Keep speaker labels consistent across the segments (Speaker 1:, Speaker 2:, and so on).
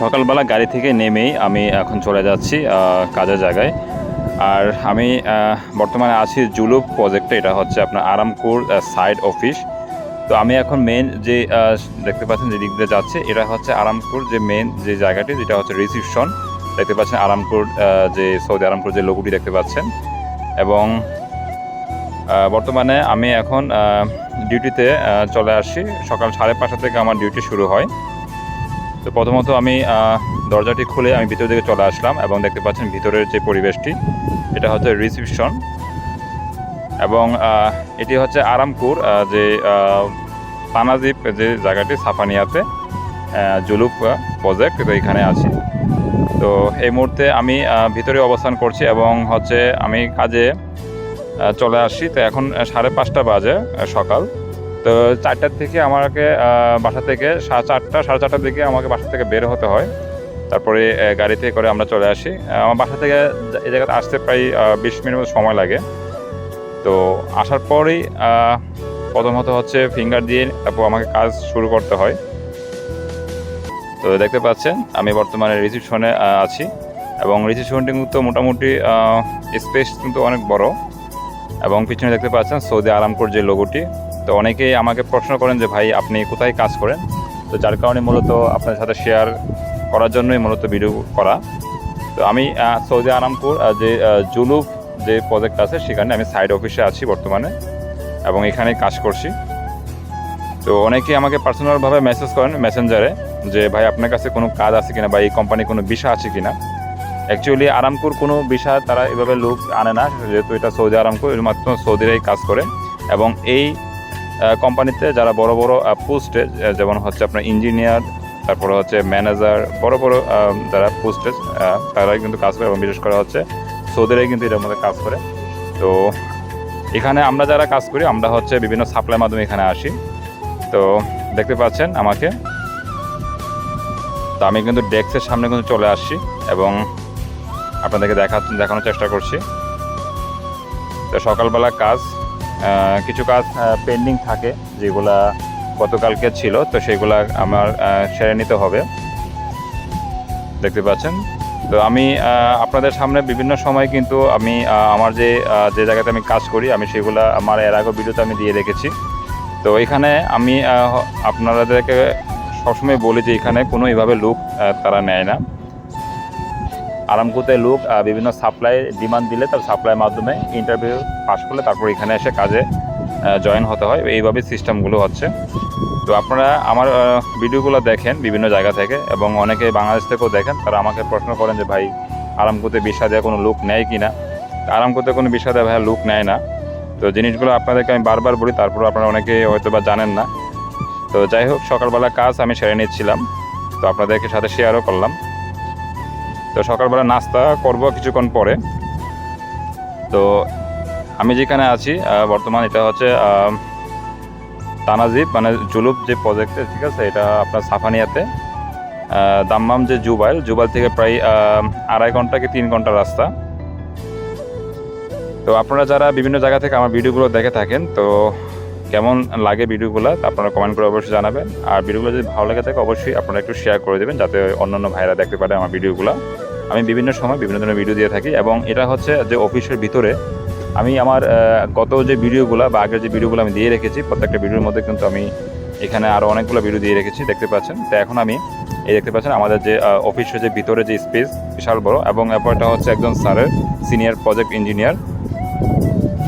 Speaker 1: সকালবেলা গাড়ি থেকে নেমেই আমি এখন চলে যাচ্ছি কাজের জায়গায়। আর আমি বর্তমানে আছি জুলুপ প্রজেক্টে, এটা হচ্ছে আপনার আরামপুর সাইড অফিস তো আমি এখন মেন যে দেখতে পাচ্ছেন যে দিক দিয়ে যাচ্ছে, এটা হচ্ছে আরামপুর যে মেন যে জায়গাটি, যেটা হচ্ছে রিসিপশন দেখতে পাচ্ছেন আরামপুর যে সৌদি আরামপুর যে লোগোটি দেখতে পাচ্ছেন। এবং বর্তমানে আমি এখন ডিউটিতে চলে আসি। সকাল সাড়ে পাঁচটা থেকে আমার ডিউটি শুরু হয়। তো প্রথমত আমি দরজাটি খুলে আমি ভিতর দিকে চলে আসলাম এবং দেখতে পাচ্ছেন ভিতরের যে পরিবেশটি, এটা হচ্ছে রিসিপশন এবং এটি হচ্ছে আরামপুর যে পানাজিপ যে জায়গাটি, সাফানিয়াতে জুলুক প্রজেক্ট তো এখানে আছি। তো এই মুহূর্তে আমি ভিতরে অবস্থান করছি এবং হচ্ছে আমি কাজে চলে আসি তো এখন সাড়ে পাঁচটা বাজে সকাল। তো চারটার থেকে আমাকে বাসা থেকে চারটা, সাড়ে চারটার দিকে আমাকে বাসা থেকে বের হতে হয়। তারপরে গাড়িতে করে আমরা চলে আসি। আমার বাসা থেকে এই জায়গাতে আসতে প্রায় বিশ মিনিট সময় লাগে। তো আসার পরেই প্রথমত হচ্ছে ফিঙ্গার দিয়ে তারপর আমাকে কাজ শুরু করতে হয়। তো দেখতে পাচ্ছেন, আমি বর্তমানে রিসিপশনে আছি। এবং রিসিপশনটি কিন্তু মোটামুটি স্পেস কিন্তু অনেক বড়। এবং পিছনে দেখতে পাচ্ছেন সৌদি আরামপুর যে লোগোটি তো অনেকেই আমাকে প্রশ্ন করেন যে, ভাই, আপনি কোথায় কাজ করেন? তো যার কারণে মূলত আপনার সাথে শেয়ার করার জন্যই মূলত ভিডিও করা। তো আমি সৌদি আরামপুর যে জুলুক যে প্রজেক্ট আছে, সেখানে আমি সাইড অফিসে আছি বর্তমানে এবং এখানে কাজ করছি। তো অনেকেই আমাকে পার্সোনালভাবে মেসেজ করেন মেসেঞ্জারে যে, ভাই, আপনার কাছে কোনো কাজ আছে কিনা বা এই কোম্পানি কোনো বিষয় আছে কিনা? অ্যাকচুয়ালি আরামপুর কোনো বিষয় তারা এভাবে লোক আনে না, যেহেতু এটা সৌদি আরামপুর, এর মাত্র সৌদিরাই কাজ করে এবং এই কোম্পানিতে যারা বড় বড় পোস্টে যেমন হচ্ছে আপনার ইঞ্জিনিয়ার তারপরে হচ্ছে ম্যানেজার বড় বড় যারা পোস্টে তারাই কিন্তু কাজ করে এবং বিশেষ করে হচ্ছে সৌদিরাই কিন্তু এটার মধ্যে কাজ করে। তো এখানে আমরা যারা কাজ করি, আমরা হচ্ছে বিভিন্ন সাপ্লাই মাধ্যমে এখানে আসি। তো দেখতে পাচ্ছেন আমাকে? তো আমি কিন্তু ডেস্কের সামনে কিন্তু চলে আসছি এবং আপনাদেরকে দেখা দেখানোর চেষ্টা করছি। তো সকালবেলা কাজ কিছু কাজ পেন্ডিং থাকে যেগুলা গতকালকে ছিল, তো সেগুলা আমার সেরে নিতে হবে। দেখতে পাচ্ছেন? তো আমি আপনাদের সামনে বিভিন্ন সময় কিন্তু আমি আমার যে যে জায়গাতে আমি কাজ করি, আমি সেগুলা, আমার এর আগে ভিডিওতে আমি দিয়ে রেখেছি তো এখানে আমি আপনাদেরকে সবসময় বলি যে এখানে কোনো এইভাবে লুক তারা নেয় না। আরামকুতে লোক বিভিন্ন সাপ্লাই ডিমান্ড দিলে তার সাপ্লাইয়ের মাধ্যমে ইন্টারভিউ পাস করলে তারপর এখানে এসে কাজে জয়েন হতে হয়। এইভাবে সিস্টেমগুলো হচ্ছে। তো আপনারা আমার ভিডিওগুলো দেখেন বিভিন্ন জায়গা থেকে এবং অনেকে বাংলাদেশ থেকেও দেখেন। তারা আমাকে প্রশ্ন করেন যে, ভাই, আরামকুতে বিষা দেওয়া কোনো লোক নেয় কি না আরামকুতে কোনো বিষা দেওয়া ভাইয়া লোক নেয় না। তো জিনিসগুলো আপনাদেরকে আমি বারবার বলি তারপর আপনারা অনেকে হয়তো বা জানেন না। তো যাই হোক, সকালবেলা কাজ আমি সেরে নিচ্ছিলাম। তো আপনাদেরকে সাথে শেয়ারও করলাম। তো সকালবেলা নাস্তা করব কিছুক্ষণ পরে। তো আমি যেখানে আছি বর্তমান এটা হচ্ছে তানাজিব মানে জুলুপ যে প্রজেক্টে ঠিক আছে? এটা আপনার সাফানিয়াতে। দাম্মাম যে জুবাইল জুবাইল থেকে প্রায় আড়াই ঘণ্টা কি তিন ঘণ্টা রাস্তা। তো আপনারা যারা বিভিন্ন জায়গা থেকে আমার ভিডিওগুলো দেখে থাকেন, তো কেমন লাগে ভিডিওগুলো আপনারা কমেন্ট করে অবশ্যই জানাবেন। আর ভিডিওগুলো যদি ভালো লাগে থাকে, অবশ্যই আপনারা একটু শেয়ার করে দেবেন যাতে অন্যান্য ভাইরা দেখতে পারে আমার ভিডিওগুলো। আমি বিভিন্ন সময় বিভিন্ন ধরনের ভিডিও দিয়ে থাকি এবং এটা হচ্ছে যে অফিসের ভিতরে আমি আমার গত যে ভিডিওগুলো বা আগের যে ভিডিওগুলো আমি দিয়ে রেখেছি, প্রত্যেকটা ভিডিওর মধ্যে কিন্তু আমি এখানে আরও অনেকগুলো ভিডিও দিয়ে রেখেছি, দেখতে পাচ্ছেন। তো এখন আমি এই দেখতে পাচ্ছেন আমাদের যে অফিসের যে ভিতরে যে স্পেস বিশাল বড় এবং ব্যাপারটা হচ্ছে একজন স্যারের সিনিয়র প্রজেক্ট ইঞ্জিনিয়ার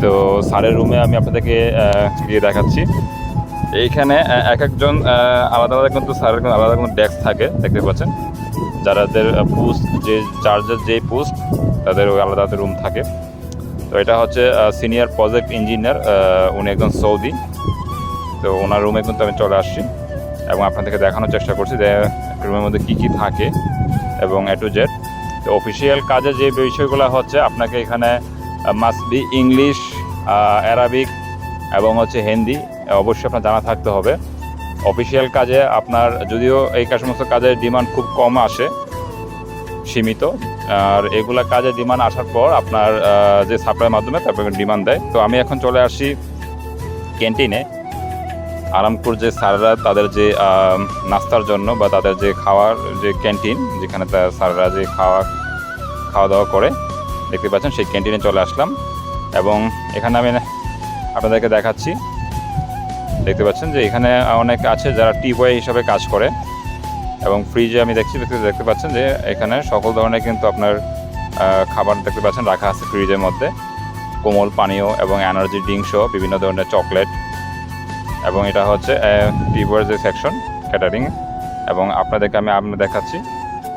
Speaker 1: তো স্যারের রুমে আমি আপনাদেরকে গিয়ে দেখাচ্ছি। এইখানে এক একজন আলাদা আলাদা কিন্তু স্যারের কিন্তু আলাদা কোনো ডেস্ক থাকে, দেখতে পাচ্ছেন? যারাদের পোস্ট যে চার্জের যে পোস্ট তাদের ওই আলাদা আলাদা রুম থাকে। তো এটা হচ্ছে সিনিয়র প্রজেক্ট ইঞ্জিনিয়ার উনি একজন সৌদি। তো ওনার রুমে কিন্তু আমি চলে আসছি এবং আপনাদেরকে দেখানোর চেষ্টা করছি যে রুমের মধ্যে কী কী থাকে এবং এ টু জেড তো অফিসিয়াল কাজে যে বিষয়গুলো হচ্ছে, আপনাকে এখানে মাস্ট বি ইংলিশ অ্যারাবিক এবং হচ্ছে হিন্দি অবশ্যই আপনার জানা থাকতে হবে। অফিসিয়াল কাজে আপনার যদিও এই সমস্ত কাজের ডিমান্ড খুব কম আসে, সীমিত, আর এগুলা কাজে ডিমান্ড আসার পর আপনার যে সাপ্লাইয়ের মাধ্যমে তারপরে ডিমান্ড দেয়। তো আমি এখন চলে আসি ক্যান্টিনে আরামপুর যে স্যাররা তাদের যে নাস্তার জন্য বা তাদের যে খাওয়ার যে ক্যান্টিন যেখানে তার স্যাররা যে খাওয়া খাওয়া দাওয়া করে দেখতে পাচ্ছেন, সেই ক্যান্টিনে চলে আসলাম এবং এখানে আমি আপনাদেরকে দেখাচ্ছি। দেখতে পাচ্ছেন যে এখানে অনেক আছে যারা টি বয় হিসাবে কাজ করে এবং ফ্রিজে আমি দেখছি, দেখতে পাচ্ছেন যে এখানে সকল ধরনের কিন্তু আপনার খাবার দেখতে পাচ্ছেন রাখা আছে ফ্রিজের মধ্যে। কোমল পানীয় এবং এনার্জি ড্রিঙ্ক সহ বিভিন্ন ধরনের চকলেট এবং এটা হচ্ছে টি বয়ের যে সেকশন ক্যাটারিং এবং আপনাদেরকে আমি আপনার দেখাচ্ছি।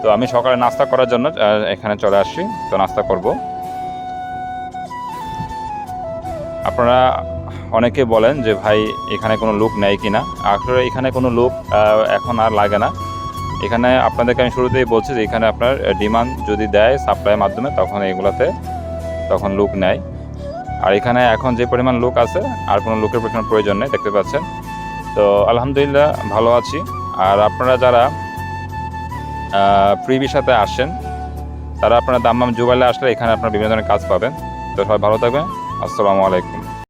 Speaker 1: তো আমি সকালে নাস্তা করার জন্য এখানে চলে আসছি। তো নাস্তা করব। আপনারা অনেকে বলেন যে, ভাই, এখানে কোনো লোক নেয় কিনা? আসলে এখানে কোনো লোক এখন আর লাগে না। এখানে আপনাদেরকে আমি শুরুতেই বলছি যে, এখানে আপনার ডিমান্ড যদি দেয় সাপ্লাইয়ের মাধ্যমে, তখন এগুলোতে, তখন লোক নেয়। আর এখানে এখন যে পরিমাণ লোক আছে, আর কোনো লোকের কোনো প্রয়োজন নেই, দেখতে পাচ্ছেন। তো আলহামদুলিল্লাহ, ভালো আছি। আর আপনারা যারা প্রিভির সাথে আসেন। তারা আপনারা দাম্মাম জুবাইলে আসলে এখানে আপনার বিভিন্ন ধরনের কাজ পাবেন। তো সবাই ভালো থাকবেন। আসসালামু আলাইকুম।